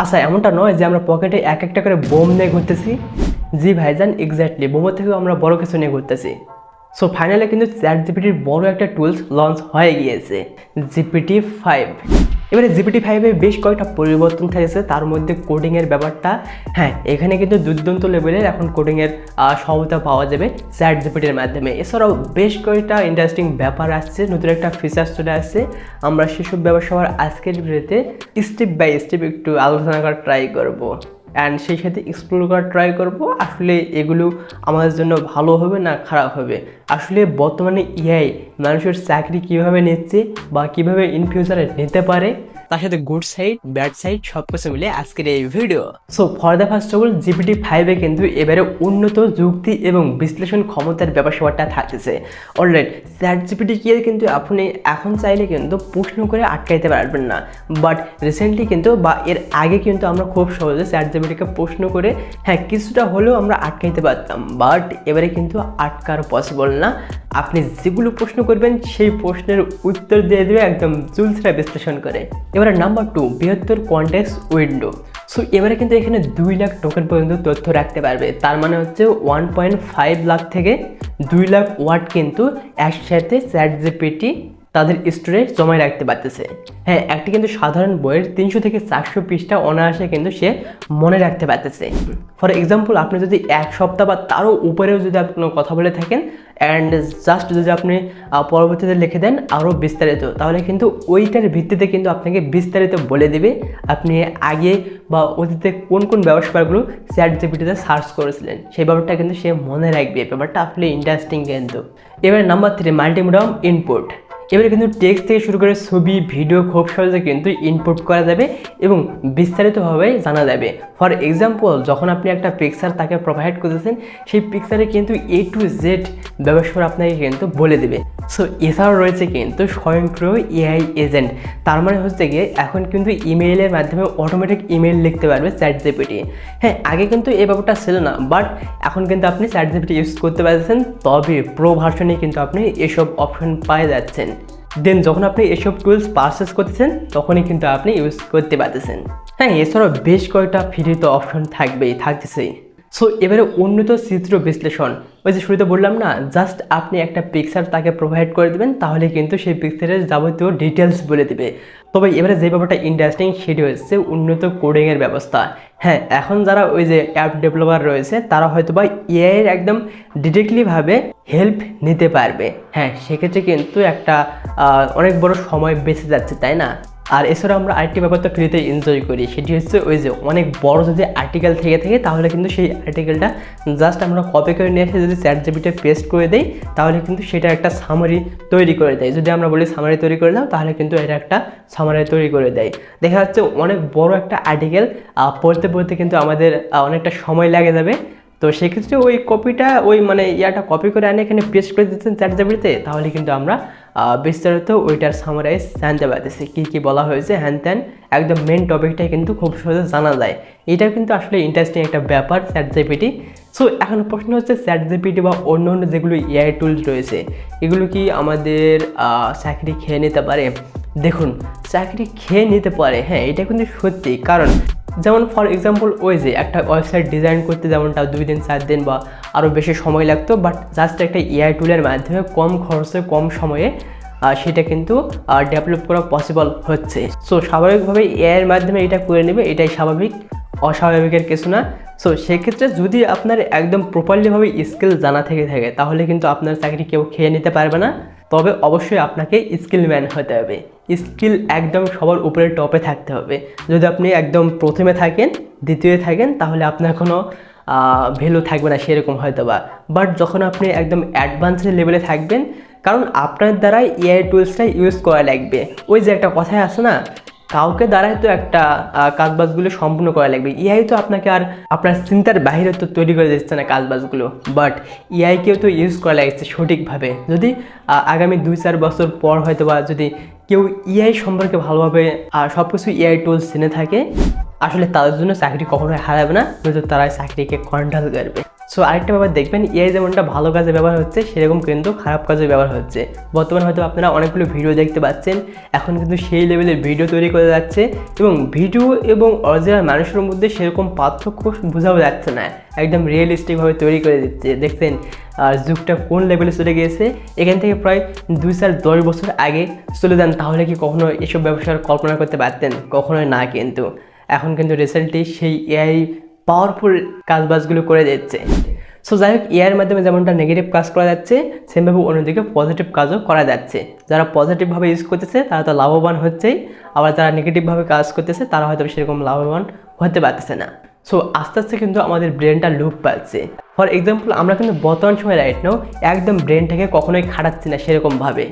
আচ্ছা এমনটা নয় যে আমরা পকেটে এক একটা করে বোম নিয়ে ঘুরতেছি। জি ভাইজান এক্স্যাক্টলি বোমের থেকেও আমরা বড় কিছু নিয়ে ঘুরতেছি। সো ফাইনালে কিন্তু চ্যাট জিপিটির বড় একটা টুলস লঞ্চ হয়ে গিয়েছে জিপিটি ফাইভ এবারে জিপিটি ফাইভে বেশ কয়েকটা পরিবর্তন থাকছে তার মধ্যে কোডিংয়ের ব্যাপারটা হ্যাঁ এখানে কিন্তু দুর্দান্ত লেভেলের এখন কোডিংয়ের সহায়তা পাওয়া যাবে চ্যাট জিপিটির মাধ্যমে। এছাড়াও বেশ কয়েকটা ইন্টারেস্টিং ব্যাপার আসছে, নতুন একটা ফিচার্স চলে আসছে। আমরা সেসব ব্যাপার সবার আজকের ভিডিওতে স্টেপ বাই স্টেপ একটু আলোচনা করার ট্রাই করব। অ্যান্ড সেই সাথে এক্সপ্লোর করার ট্রাই করব। আসলে এগুলো আমাদের জন্য ভালো হবে না খারাপ হবে? আসলে বর্তমানে ইআই মানুষের চাকরি কীভাবে নিচ্ছে বা কীভাবে ইন ফিউচারে নিতে পারে, তার সাথে গুড সাইড ব্যাড সাইড সব কিছু মিলে আজকের এই video so for the first of all GPT ফাইভে কিন্তু এবারে উন্নত যুক্তি এবং বিশ্লেষণ ক্ষমতার স্যাপারটা থাকতেছে। অলরাইট স্যাট জিপিটি কি কিন্তু আপনি এখন চাইলে কিন্তু প্রশ্ন করে আটকাইতে পারবেন না। বাট রিসেন্টলি কিন্তু বা এর আগে কিন্তু আমরা খুব সহজে চ্যাট জিপিটিকে প্রশ্ন করে হ্যাঁ কিছুটা হলেও আমরা আটকাইতে পারতাম। বাট এবারে কিন্তু আটকার পসিবল না। আপনি যেগুলো প্রশ্ন করবেন, সেই প্রশ্নের উত্তর দিয়ে দেবে একদম জুলসরা বিশ্লেষণ করে। এবারে নাম্বার টু বৃহত্তর কন্টেক্স উইন্ডো সো এবারে কিন্তু এখানে দুই লাখ টোকেন পর্যন্ত তথ্য রাখতে পারবে। তার মানে হচ্ছে ওয়ান পয়েন্ট ফাইভ লাখ থেকে দুই লাখ ওয়াট কিন্তু একসাথে চ্যাট জিপিটি তাদের স্টোরে জমায় রাখতে পারতেছে। হ্যাঁ একটি কিন্তু সাধারণ বইয়ের তিনশো থেকে চারশো পৃষ্ঠা অনায়াসে কিন্তু সে মনে রাখতে পারতেছে। ফর এক্সাম্পল আপনি যদি এক সপ্তাহ বা তারও উপরেও যদি আপনি কোনো কথা বলে থাকেন অ্যান্ড জাস্ট যদি আপনি পরবর্তীতে লিখে দেন আরও বিস্তারিত, তাহলে কিন্তু ওইটার ভিত্তিতে কিন্তু আপনাকে বিস্তারিত বলে দিবে আপনি আগে বা অতীতে কোন কোন ব্যবসাগুলো চ্যাট জিপিটিতে সার্চ করেছিলেন। সেই ব্যাপারটা কিন্তু সে মনে রাখবে ব্যাপারটা আসলে ইন্টারেস্টিং কিন্তু। এবার নাম্বার থ্রি মাল্টিমিডিয়াম ইনপুট এবারে কিন্তু টেক্সট থেকে শুরু করে ছবি ভিডিও খুব সহজে কিন্তু ইনপুট করা যাবে এবং বিস্তারিতভাবে জানা যাবে। ফর এক্সাম্পল যখন আপনি একটা পিকচার তাকে প্রোভাইড করতেছেন, সেই পিকচারে কিন্তু এ টু জেড ব্যবসা আপনাকে কিন্তু বলে দেবে। সো এছাড়াও রয়েছে কিন্তু স্বয়ংক্রিয় এআই এজেন্ট তার মানে হচ্ছে গিয়ে এখন কিন্তু ইমেইলের মাধ্যমে অটোমেটিক ইমেইল লিখতে পারবে চ্যাট জিপিটি হ্যাঁ আগে কিন্তু এই ব্যাপারটা ছিল না বাট এখন কিন্তু আপনি চ্যাট জিপিটি ইউজ করতে পারছেন, তবে প্রো ভার্সনে কিন্তু আপনি এসব অপশন পাই যাচ্ছেন। দেন যখন আপনি এসব টুলস পারচেস করতেছেন, তখনই কিন্তু আপনি ইউজ করতে পারতেছেন। হ্যাঁ এছাড়াও বেশ কয়েকটা ফ্রি তো অপশন থাকবেই, থাকতেছেই। সো এবারে উন্নত চিত্র বিশ্লেষণ। ওই যে শুরুতে বললাম না জাস্ট আপনি একটা পিকচার তাকে প্রোভাইড করে দেবেন, তাহলে কিন্তু সেই পিকচারের যাবতীয় ডিটেলস বলে দেবে। তবে এবারে যে ব্যাপারটা ইন্টারেস্টিং সেটি হচ্ছে উন্নত কোডিংয়ের ব্যবস্থা। হ্যাঁ এখন যারা ওই যে অ্যাপ ডেভেলপার রয়েছে, তারা হয়তো বা এআইয়ের একদম ডিরেক্টলিভাবে হেল্প নিতে পারবে। হ্যাঁ সেক্ষেত্রে কিন্তু একটা অনেক বড় সময় বেঁচে যাচ্ছে, তাই না? আর এছাড়া আমরা আরেকটি ব্যাপার তো ফ্রিতে এনজয় করি, সেটি হচ্ছে ওই যে অনেক বড় যদি আর্টিকেল থেকে থাকে, তাহলে কিন্তু সেই আর্টিকেলটা জাস্ট আমরা কপি করে নিয়ে এসে যদি চ্যাট জিবিতে পেস্ট করে দেই, তাহলে কিন্তু সেটা একটা সামারি তৈরি করে দেয়। যদি আমরা বলি সামারি তৈরি করে দাও, তাহলে কিন্তু এটা একটা সামারি তৈরি করে দেয়। দেখা যাচ্ছে অনেক বড় একটা আর্টিকেল পড়তে পড়তে কিন্তু আমাদের অনেকটা সময় লাগে যাবে। তো সেক্ষেত্রে ওই কপিটা ওই মানে ইয়াটা কপি করে আনে এখানে পেস্ট করে দিচ্ছেন চ্যাট জিবিতে তাহলে কিন্তু আমরা বিস্তারিত ওইটার সামারাইজ জানতে পারতেছি। কী কী বলা হয়েছে হ্যান ত্যান একদম মেন টপিকটাই কিন্তু খুব সহজে জানা যায়। এটা কিন্তু আসলে ইন্টারেস্টিং একটা ব্যাপার চ্যাট জিপিটি সো এখন প্রশ্ন হচ্ছে চ্যাট জিপিটি বা অন্য অন্য যেগুলো এআই টুলস রয়েছে, এগুলো কি আমাদের চাকরি খেয়ে নিতে পারে? দেখুন, চাকরি খেয়ে নিতে পারে হ্যাঁ এটা কিন্তু সত্যি। কারণ যেমন ফর এক্সাম্পল ওই যে একটা ওয়েবসাইট ডিজাইন করতে যেমনটা দুই দিন, চার দিন বা আরও বেশি সময় লাগতো বাট জাস্ট একটা এআই টুলের মাধ্যমে কম খরচে, কম সময়ে সেটা কিন্তু ডেভেলপ করা পসিবল হচ্ছে। সো স্বাভাবিকভাবে এআইয়ের মাধ্যমে এটা করে নেবে, এটাই স্বাভাবিক অস্বাভাবিকের কিছু না। সো সেক্ষেত্রে যদি আপনার একদম প্রপারলিভাবে স্কিল জানা থেকে থাকে, তাহলে কিন্তু আপনার চাকরি কেউ খেয়ে নিতে পারবে না। তবে অবশ্যই আপনাকে স্কিল ম্যান হতে হবে। স্কিল একদম সবার উপরে টপে থাকতে হবে। যদি আপনি একদম প্রথমে থাকেন, দ্বিতীয় থাকেন, তাহলে আপনার কোনো ভ্যালু থাকবে না, সেরকম হয়তো বা বাট যখন আপনি একদম অ্যাডভান্স লেভেলে থাকবেন, কারণ আপনার দ্বারাই এআই টুলসটা ইউজ করা লাগবে। ওই যে একটা কথাই আছে না কাউকে দ্বারাই তো একটা কাজবাজগুলো সম্পূর্ণ করা লাগবে। ইআই তো আপনাকে আর আপনার চিন্তার বাহিরে তো তৈরি করে দিচ্ছে না কাজবাজগুলো। বাট ইআইকেও তো ইউজ করা লাগছে সঠিকভাবে। যদি আগামী দুই চার বছর পর হয়তো বা যদি কেউ ইআই সম্পর্কে ভালোভাবে সব কিছু ইআই টুলস জেনে থাকে, আসলে তাদের জন্য চাকরি কখনোই হারাবে না, নয়তো তারা চাকরিকে কন্ট্রোল করবে। সো আরেকটা ব্যাপার দেখবেন এআই যেমনটা ভালো কাজে ব্যবহার হচ্ছে, সেরকম কিন্তু খারাপ কাজে ব্যবহার হচ্ছে। বর্তমানে হয়তো আপনারা অনেকগুলো ভিডিও দেখতে পাচ্ছেন, এখন কিন্তু সেই লেভেলের ভিডিও তৈরি করে যাচ্ছে এবং ভিডিও এবং অরিজিনাল মানুষের মধ্যে সেরকম পার্থক্য বোঝাও যাচ্ছে না। একদম রিয়েলিস্টিকভাবে তৈরি করে দিচ্ছে। দেখছেন, আর যুগটা কোন লেভেলে চলে গিয়েছে? এখান থেকে প্রায় দুই চার দশ বছর আগে চলে যান, তাহলে কি কখনো এসব ব্যবসার কল্পনা করতে পারতেন? কখনোই না কিন্তু। এখন কিন্তু রিসেন্টলি সেই এআই পাওয়ারফুল কাজ কাজবাজগুলো করে দিচ্ছে। সো যাই হোক এআইয়ের মাধ্যমে যেমনটা নেগেটিভ কাজ করা যাচ্ছে, সেমভাবে অন্যদিকে পজিটিভ কাজও করা যাচ্ছে। যারা পজিটিভভাবে ইউজ করতেছে, তারা তো লাভবান হচ্ছেই। আবার যারা নেগেটিভভাবে কাজ করতেছে, তারা হয়তো সেরকম লাভবান হতে পারতেছে না। সো আস্তে আস্তে কিন্তু আমাদের ব্রেনটা লুপ পাচ্ছে। ফর এক্সাম্পল আমরা কিন্তু বর্তমান সময় রাইট নাও একদম ব্রেনটাকে কখনোই খাটাচ্ছি না সেরকমভাবে।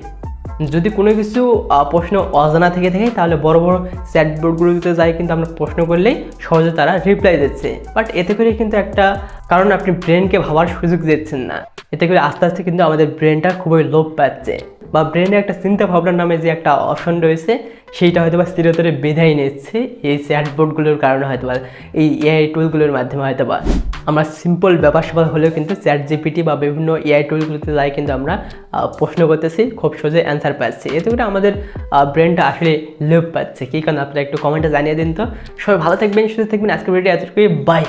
যদি কোনো কিছু প্রশ্ন অজানা থেকে থাকে, তাহলে বড় বড় চ্যাটবোর্ডগুলোতে যাই কিন্তু আমরা প্রশ্ন করলেই সহজে তারা রিপ্লাই দিচ্ছে। বাট এতে করে কিন্তু একটা কারণ আপনি ব্রেনকে ভাবার সুযোগ দিচ্ছেন না। এতে করে আস্তে আস্তে কিন্তু আমাদের ব্রেনটা খুবই লোভ পাচ্ছে। বা ব্রেনে একটা চিন্তা ভাবনার নামে যে একটা অপশন রয়েছে সেইটা হয়তো বা স্থিরতরে বেঁধাই নিচ্ছে এই চ্যাটবোর্ডগুলোর কারণে হয়তো বা এই এআই টুলগুলোর মাধ্যমে হয়তো বা আমরা সিম্পল ব্যাপার স্যাপার হলেও কিন্তু চ্যাট জিপিটি বা বিভিন্ন এআই টুলগুলোতে যাই কিন্তু আমরা প্রশ্ন করতেছি, খুব সহজে অ্যান্সার পাচ্ছি। এতে করে আমাদের ব্রেনটা আসলে লোভ পাচ্ছে। কী কারণ? আপনারা একটু কমেন্টে জানিয়ে দিন তো। সবাই ভালো থাকবেন, সুস্থ থাকবেন। আজকের ভিডিও এতটুকুই। বাই